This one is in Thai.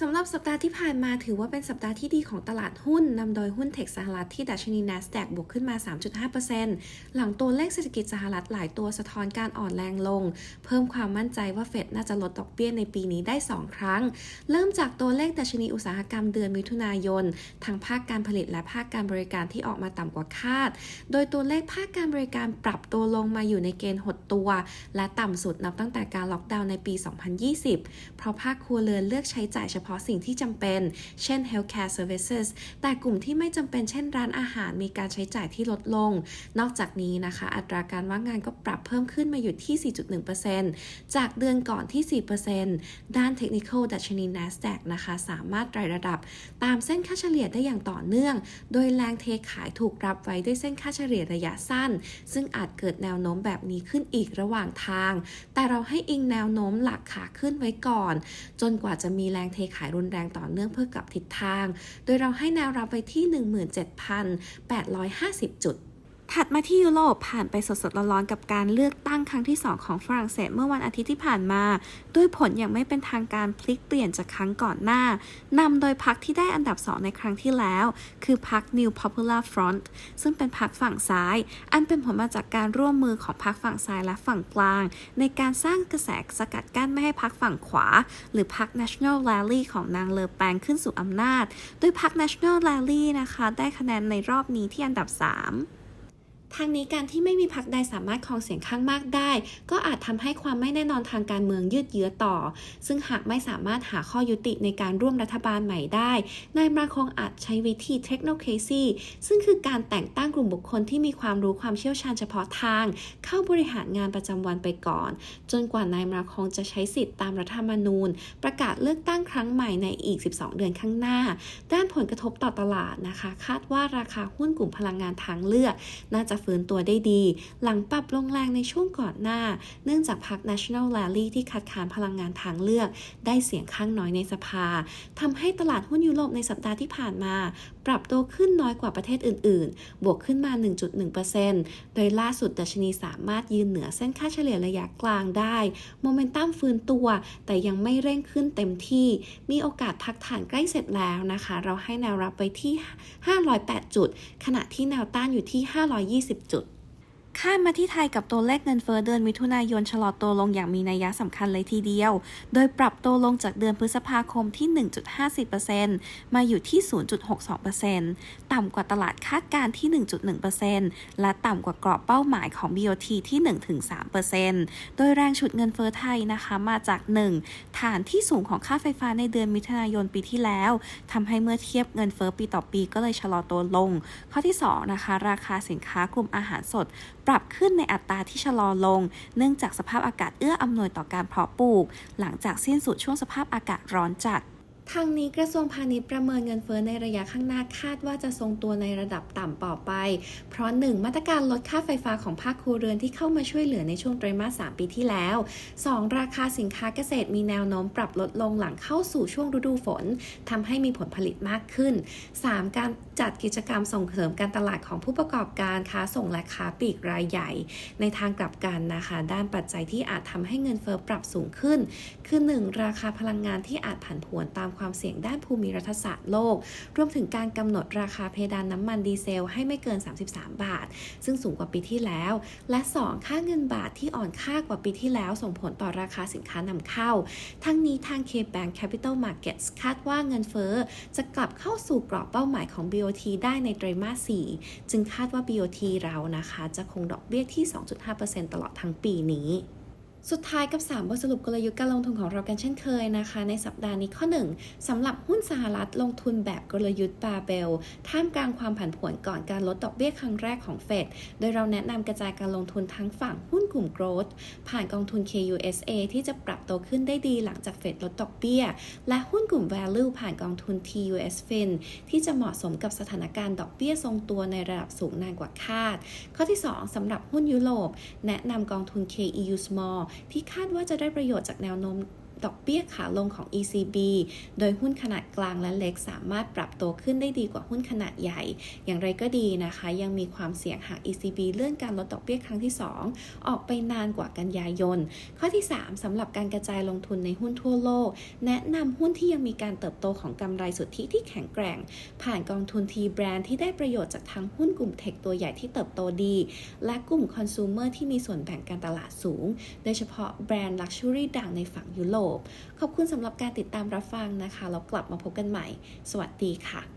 สำหรับสัปดาห์ที่ผ่านมาถือว่าเป็นสัปดาห์ที่ดีของตลาดหุ้น นำโดยหุ้นเทคสหรัฐที่ดัชนี NASDAQ บวกขึ้นมา 3.5%หลังตัวเลขเศรษฐกิจสหรัฐหลายตัวสะท้อนการอ่อนแรงลง เพิ่มความมั่นใจว่าเฟดน่าจะลดดอกเบี้ยในปีนี้ได้ 2 ครั้ง เริ่มจากตัวเลขดัชนีอุตสาหกรรมเดือนมิถุนายน ทั้งภาคการผลิตและภาคการบริการที่ออกมาต่ำกว่าคาด โดยตัวเลขภาคการบริการปรับตัวลงมาอยู่ในเกณฑ์หดตัว และต่ำสุดนับตั้งแต่การล็อกดาวน์ในปี 2020 เพราะภาคครัวเรือนเลือกใช้จ่ายเฉพพาะสิ่งที่จำเป็น เช่น healthcare services แต่กลุ่มที่ไม่จำเป็นเช่นร้านอาหารมีการใช้จ่ายที่ลดลง นอกจากนี้นะคะ อัตราการว่างงานก็ปรับเพิ่มขึ้นมาอยู่ที่ 4.1%จากเดือนก่อนที่ 4%ด้าน technical ดัชนี NASDAQ นะคะ สามารถไต่ระดับ ตามเส้นค่าเฉลี่ยได้อย่างต่อเนื่อง โดยแรงเทขายถูกรับไว้ด้วยเส้นค่าเฉลี่ยระยะสั้น ซึ่งอาจเกิดแนวโน้มแบบนี้ขึ้นอีกระหว่างทาง แต่เราให้อิงแนวโน้มหลักขาขึ้นไว้ก่อน จนกว่าจะมีแรงเทขายรุนแรงต่อเนื่องเพื่อกลับทิศทาง โดยเราให้แนวรับไว้ที่ 17,850 จุด ถัดมาที่ยุโรปผ่านไปสดๆร้อนๆกับการเลือกตั้งครั้งที่ 2 ของฝรั่งเศสเมื่อวันอาทิตย์ที่ผ่านมา ด้วยผลอย่างไม่เป็นทางการพลิกเปลี่ยนจากครั้งก่อนหน้านำโดยพรรคที่ได้อันดับ 2 ในครั้งที่แล้ว คือพรรค New Popular Front ซึ่งเป็นพรรคฝั่งซ้าย อันเป็นผลมาจากการร่วมมือของพรรคฝั่งซ้ายและฝั่งกลาง ในการสร้างกระแสสกัดกั้นไม่ให้พรรคฝั่งขวา หรือพรรค National Rally ของนางเลอแปงขึ้นสู่อำนาจ โดยพรรค National Rally นะคะ ได้คะแนนในรอบนี้ที่อันดับ 3 ทางนี้การที่ไม่มีพรรคใดสามารถครองเสียงข้างมากได้ ก็อาจทำให้ความไม่แน่นอนทางการเมืองยืดเยื้อต่อ ซึ่งหากไม่สามารถหาข้อยุติในการร่วมรัฐบาลใหม่ได้ นายมาคงอาจใช้วิธีเทคโนเคซีซึ่งคือการแต่งตั้งกลุ่มบุคคลที่มีความรู้ความเชี่ยวชาญเฉพาะทาง เข้าบริหารงานประจำวันไปก่อน จนกว่านายมาคงจะใช้สิทธิ์ตามรัฐธรรมนูญ ประกาศเลือกตั้งครั้งใหม่ในอีก 12 เดือนข้างหน้า ด้านผลกระทบต่อตลาดนะคะ คาดว่าราคาหุ้นกลุ่มพลังงานทางเลือกน่าจะฟื้นตัวได้ดี หลังปรับลงแรงในช่วงก่อนหน้า เนื่องจากพรรค National Rally ที่คัดค้านพลังงานทางเลือก ได้เสียงข้างน้อยในสภาทำให้ตลาดหุ้นยุโรปในสัปดาห์ที่ผ่านมา ปรับตัวขึ้นน้อยกว่าประเทศอื่น ๆ บวกขึ้นมา 1.1%โดยล่าสุดดัชนีสามารถยืนเหนือเส้นค่าเฉลี่ยระยะกลางได้ โมเมนตัมฟื้นตัว แต่ยังไม่เร่งขึ้นเต็มที่ มีโอกาสพักฐานใกล้เสร็จแล้วนะคะ เราให้แนวรับไปที่ 508 จุด ขณะที่แนวต้านอยู่ที่ 520 จุด ข้ามมาที่ไทยกับตัวเลขเงินเฟ้อเดือนมิถุนายนชะลอตัวลงอย่างมีนัยสำคัญเลยทีเดียว โดยปรับตัวลงจากเดือนพฤษภาคมที่ 1.50%มาอยู่ที่ 0.62%ต่ำกว่าตลาดคาดการณ์ที่ 1.1%และต่ำกว่ากรอบเป้าหมายของ BOT ที่ 1-3%โดยแรงฉุดเงินเฟ้อไทยนะคะมาจาก 1. ฐานที่สูงของค่าไฟฟ้าในเดือนมิถุนายนปีที่แล้วทำให้เมื่อเทียบเงินเฟ้อปีต่อปีก็เลยชะลอตัวลง ข้อที่2นะคะราคาสินค้ากลุ่มอาหารสดปรับขึ้นในอัตราที่ชะลอลง เนื่องจากสภาพอากาศเอื้ออำนวยต่อการเพาะปลูก หลังจากสิ้นสุดช่วงสภาพอากาศร้อนจัด ทางนี้กระทรวงพาณิชย์ประเมินเงินเฟ้อในระยะข้างหน้าคาดว่าจะทรงตัวในระดับต่ำต่อไป เพราะ 1. มาตรการลดค่าไฟฟ้าของภาคครัวเรือนที่เข้ามาช่วยเหลือในช่วงไตรมาส 3 ปีที่แล้ว 2. ราคาสินค้าเกษตรมีแนวโน้มปรับลดลงหลังเข้าสู่ช่วงฤดูฝนทำให้มีผลผลิตมากขึ้น 3. การจัดกิจกรรมส่งเสริมการตลาดของผู้ประกอบการค้าส่งและค้าปลีกรายใหญ่ ในทางกลับกันนะคะ ด้านปัจจัยที่อาจทำให้เงินเฟ้อปรับสูงขึ้น คือ 1. ราคาพลังงานที่อาจผันผวนตามความเสี่ยงด้านภูมิรัฐศาสตร์โลก รวมถึงการกำหนดราคาเพดานน้ำมันดีเซลให้ไม่เกิน 33 บาท ซึ่งสูงกว่าปีที่แล้ว และ 2. ค่าเงินบาทที่อ่อนค่ากว่าปีที่แล้ว ส่งผลต่อราคาสินค้านำเข้า ทั้งนี้ทาง K-Bank Capital Markets คาดว่าเงินเฟ้อจะกลับเข้าสู่กรอบเป้าหมายของ BOT ได้ในไตรมาส 4 จึงคาดว่า BOT เรานะคะ จะคงดอกเบี้ยที่ 2.5%ตลอดทั้งปีนี้ สุดท้ายกับ 3 บทสรุปกลยุทธ์การลงทุนของเรากันเช่นเคยนะคะ ในสัปดาห์นี้ข้อ 1สำหรับหุ้นสหรัฐลงทุนแบบกลยุทธ์บาเบล ท่ามกลางความผันผวนก่อนการลดดอกเบี้ยครั้งแรกของเฟด โดยเราแนะนำกระจายการลงทุนทั้งฝั่งหุ้นกลุ่ม growth ผ่านกองทุน KUSA ที่จะปรับตัวขึ้นได้ดีหลังจากเฟดลดดอกเบี้ย และหุ้นกลุ่ม value ผ่านกองทุน TUS Fin ที่จะเหมาะสมกับสถานการณ์ดอกเบี้ยทรงตัวในระดับสูงนานกว่าคาด ข้อที่ 2สำหรับหุ้นยุโรปแนะนำกองทุน KEU Small ที่คาดว่าจะได้ประโยชน์จากแนวโน้ม ดอกเบี้ยขาลงของ ECB โดยหุ้นขนาดกลางและเล็กสามารถปรับตัวขึ้นได้ดีกว่าหุ้นขนาดใหญ่ อย่างไรก็ดีนะคะ ยังมีความเสี่ยงหาก ECB เลื่อนการลดดอกเบี้ยครั้งที่ 2 ออกไปนานกว่ากันยายน ข้อที่ 3สำหรับการกระจายลงทุนในหุ้นทั่วโลก แนะนำหุ้นที่ยังมีการเติบโตของกำไรสุทธิที่แข็งแกร่ง ผ่านกองทุน T Brand ที่ได้ประโยชน์จากทั้งหุ้นกลุ่มเทคตัวใหญ่ที่เติบโตดี และกลุ่มคอน sumer ที่มีส่วนแบ่งการตลาดสูง โดยเฉพาะแบรนด์ Luxury ดังในฝั่งยุโรปขอบคุณสำหรับการติดตามรับฟังนะคะ แล้วกลับมาพบกันใหม่ สวัสดีค่ะ